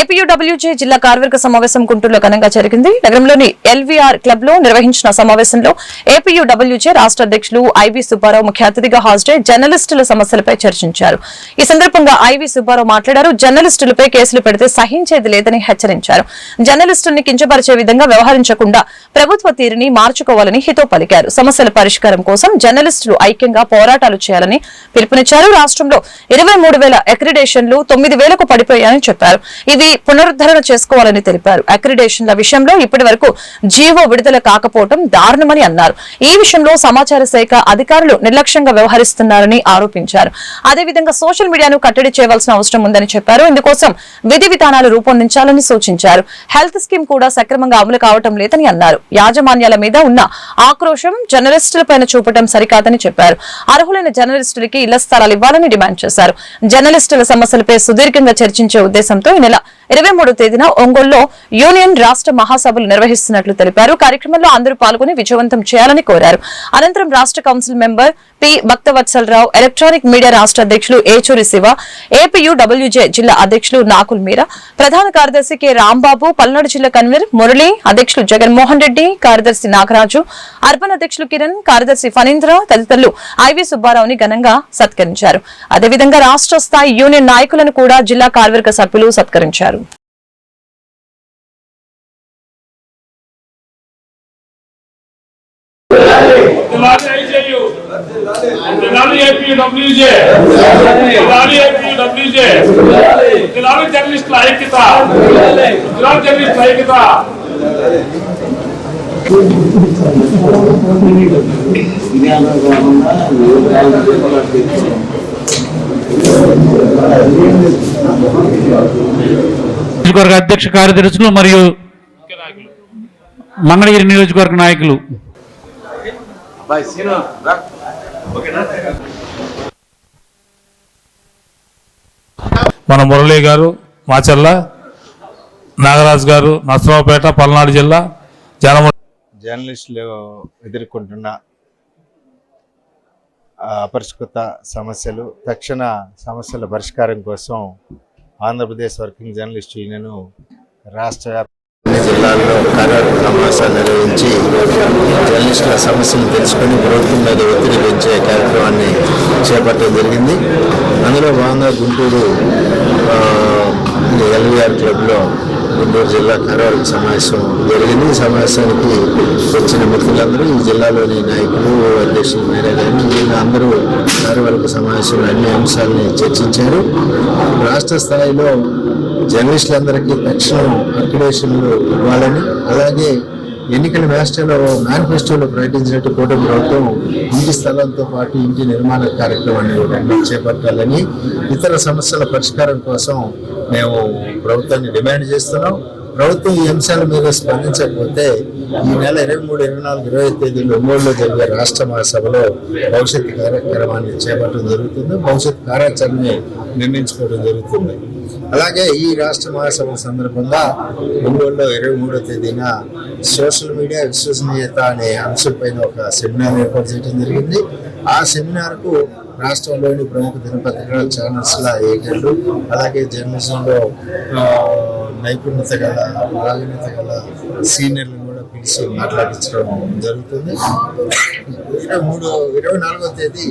APUWJ జిల్లా కార్మిక సమావేశం గుంటూరులో ఘనంగా జరిగింది. నగరంలోని ఎల్వీఆర్ క్లబ్లో నిర్వహించిన సమావేశంలో ఏపీయూడబ్ల్యూజే రాష్ట్ర అధ్యక్షులు ఐవి సుబ్బారావు ముఖ్య అతిథిగా హాజరై జర్నలిస్టుల సమస్యలపై చర్చించారు. ఈ సందర్భంగా ఐవి సుబ్బారావు మాట్లాడారు. జర్నలిస్టులపై కేసులు పెడితే సహించేది లేదని హెచ్చరించారు. జర్నలిస్టుల్ని కించపరిచే విధంగా వ్యవహరించకుండా ప్రభుత్వ తీరుని మార్చుకోవాలని హితో పలికారు. సమస్యల పరిష్కారం కోసం జర్నలిస్టులు ఐక్యంగా పోరాటాలు చేయాలని పిలుపునిచ్చారు. రాష్ట్రంలో ఇరవై మూడు వేల అక్రిడేషన్లు తొమ్మిది వేలకు పడిపోయాయని చెప్పారు. ఇవి పునరుద్ధరణ చేసుకోవాలని తెలిపారు. అక్రిడేషన్ల విషయంలో ఇప్పటి వరకు జీవో విడుదల కాకపోవడం దారుణమని అన్నారు. ఈ విషయంలో సమాచార శాఖ అధికారులు నిర్లక్ష్యంగా వ్యవహరిస్తున్నారని ఆరోపించారు. అదేవిధంగా సోషల్ మీడియాను కట్టడి చేయవలసిన అవసరం ఉందని చెప్పారు. ఇందుకోసం విధి విధానాలు రూపొందించాలని సూచించారు. హెల్త్ స్కీమ్ కూడా సక్రమంగా అమలు కావటం లేదని అన్నారు. యాజమాన్యాల మీద ఉన్న ఆక్రోశం జర్నలిస్టులపైన చూపటం సరికాదని చెప్పారు. అర్హులైన జర్నలిస్టులకి ఇళ్ళ స్థలాలు ఇవ్వాలని డిమాండ్ చేశారు. జర్నలిస్టుల సమస్యలపై సుదీర్ఘంగా చర్చించే ఉద్దేశంతో ఈ నెల ఇరవై మూడో తేదీన ఒంగోలులో యూనియన్ రాష్ట్ర మహాసభలు నిర్వహిస్తున్నట్లు తెలిపారు. కార్యక్రమంలో అందరూ పాల్గొని విజయవంతం చేయాలని కోరారు. అనంతరం రాష్ట్ర council member P. Bhaktavatsalarao electronic media రాష్ట్ర అధ్యక్షులు ఏచూరి శివ ఏపీయూ డబ్ల్యూజే జిల్లా అధ్యక్షులు నాకుల్ మీరా ప్రధాన కార్యదర్శి కె. రాంబాబు పల్నాడు జిల్లా కన్వీనర్ మురళి అధ్యక్షులు జగన్మోహన్ రెడ్డి కార్యదర్శి నాగరాజు అర్బన్ అధ్యక్షులు కిరణ్ కార్యదర్శి ఫణీంద్ర తదితరులు ఐవి సుబ్బారావుని ఘనంగా సత్కరించారు. అదేవిధంగా రాష్ట్ర స్థాయి యూనియన్ నాయకులను కూడా జిల్లా కార్యవర్గ సభ్యులు సత్కరించారు. దిలాలి ఐజేయు దిలాలి ఏపీడబ్ల్యూజే దిలాలి ఏపీడబ్ల్యూజే దిలాలి జర్నలిస్టుల ఐక్యత దిలాలి జర్నలిస్టుల ఐక్యత నియోజకవర్గ అధ్యక్ష కార్యదర్శులు మరియు మంగళగిరి నియోజకవర్గ నాయకులు. మన మురళీ గారు మాచర్ల నాగరాజు గారు నర్సరావుపేట పల్నాడు జిల్లా జనమ జర్నలిస్టులు ఎదుర్కొంటున్న అపరిష్కృత సమస్యలు తక్షణ సమస్యల పరిష్కారం కోసం ఆంధ్రప్రదేశ్ వర్కింగ్ జర్నలిస్ట్ యూనియన్ రాష్ట్ర జిల్లాల్లో కార్యాలయ సమావేశాలు నిర్వహించి జర్నలిస్టుల సమస్యలు తెలుసుకుని ప్రభుత్వం మీద ఒత్తిడి పెంచే కార్యక్రమాన్ని చేపట్టడం జరిగింది. అందులో భాగంగా గుంటూరు ఎల్వీఆర్ క్లబ్లో గుంటూరు జిల్లా కార్యవర్గ సమావేశం జరిగింది. ఈ సమావేశానికి వచ్చిన మిత్రులందరూ ఈ జిల్లాలోని నాయకులు అధ్యక్షులు మేరే గారు వీళ్ళు అందరూ కార్యవర్గ సమావేశంలో అన్ని అంశాలని చర్చించారు. రాష్ట్ర స్థాయిలో జర్నలిస్టులందరికీ తక్షణం అక్రిడేషన్లు ఇవ్వాలని అలాగే ఎన్నికల మేస్టర్లో మేనిఫెస్టోలో ప్రకటించినట్టు కూటమి ప్రభుత్వం ఇంటి స్థలంతో పాటు ఇంటి నిర్మాణ కార్యక్రమాన్ని చేపట్టాలని ఇతర సమస్యల పరిష్కారం కోసం మేము ప్రభుత్వాన్ని డిమాండ్ చేస్తున్నాం. ప్రభుత్వం ఈ అంశాల మీద స్పందించకపోతే ఈ నెల ఇరవై మూడు ఇరవై నాలుగు ఇరవై తేదీలు తేదీలో ఒంగోలులో జరిగే రాష్ట్ర మహాసభలో భవిష్యత్ కార్యక్రమాన్ని చేపట్టడం జరుగుతుంది. భవిష్యత్ కార్యాచరణని నిర్ణయించుకోవడం జరుగుతుంది. అలాగే ఈ రాష్ట్ర మహాసభ సందర్భంగా ఒంగోలులో ఇరవై మూడో తేదీన సోషల్ మీడియా విశ్వసనీయత అనే అంశంపైన ఒక సెమినార్ ఏర్పాటు చేయడం జరిగింది. ఆ సెమినార్కు రాష్ట్రంలోని ప్రముఖ దినపత్రికల ఛానల్స్ల ఏజెంట్లు అలాగే జర్నలిజంలో నైపుణ్యత గల ప్రావీణ్యత గల సీనియర్లను కూడా పిలిచి మాట్లాడించడం జరుగుతుంది. ఇరవై మూడు ఇరవై నాలుగో తేదీ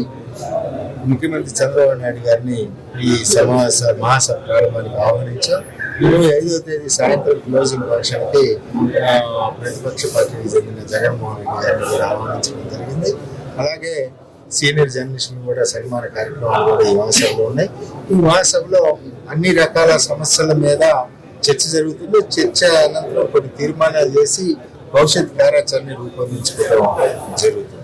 ముఖ్యమంత్రి చంద్రబాబు నాయుడు గారిని ఈ సమావేశ మహాసభ ప్రారంభానికి ఆహ్వానించాం. ఇరవై ఐదో తేదీ సాయంత్రం క్లోజింగ్ ఫంక్షన్కి ప్రతిపక్ష పార్టీకి చెందిన జగన్మోహన్ రెడ్డి గారిని కూడా ఆహ్వానించడం జరిగింది. అలాగే సీనియర్ జర్నలిస్టులు కూడా సన్మాన కార్యక్రమాలు కూడా ఈ మహాసభలో ఉన్నాయి. ఈ మహాసభలో అన్ని రకాల సమస్యల మీద చర్చ జరుగుతుంది. చర్చ అనంతరం కొన్ని తీర్మానాలు చేసి భవిష్యత్ కార్యాచరణ రూపొందించుకోవడం జరుగుతుంది.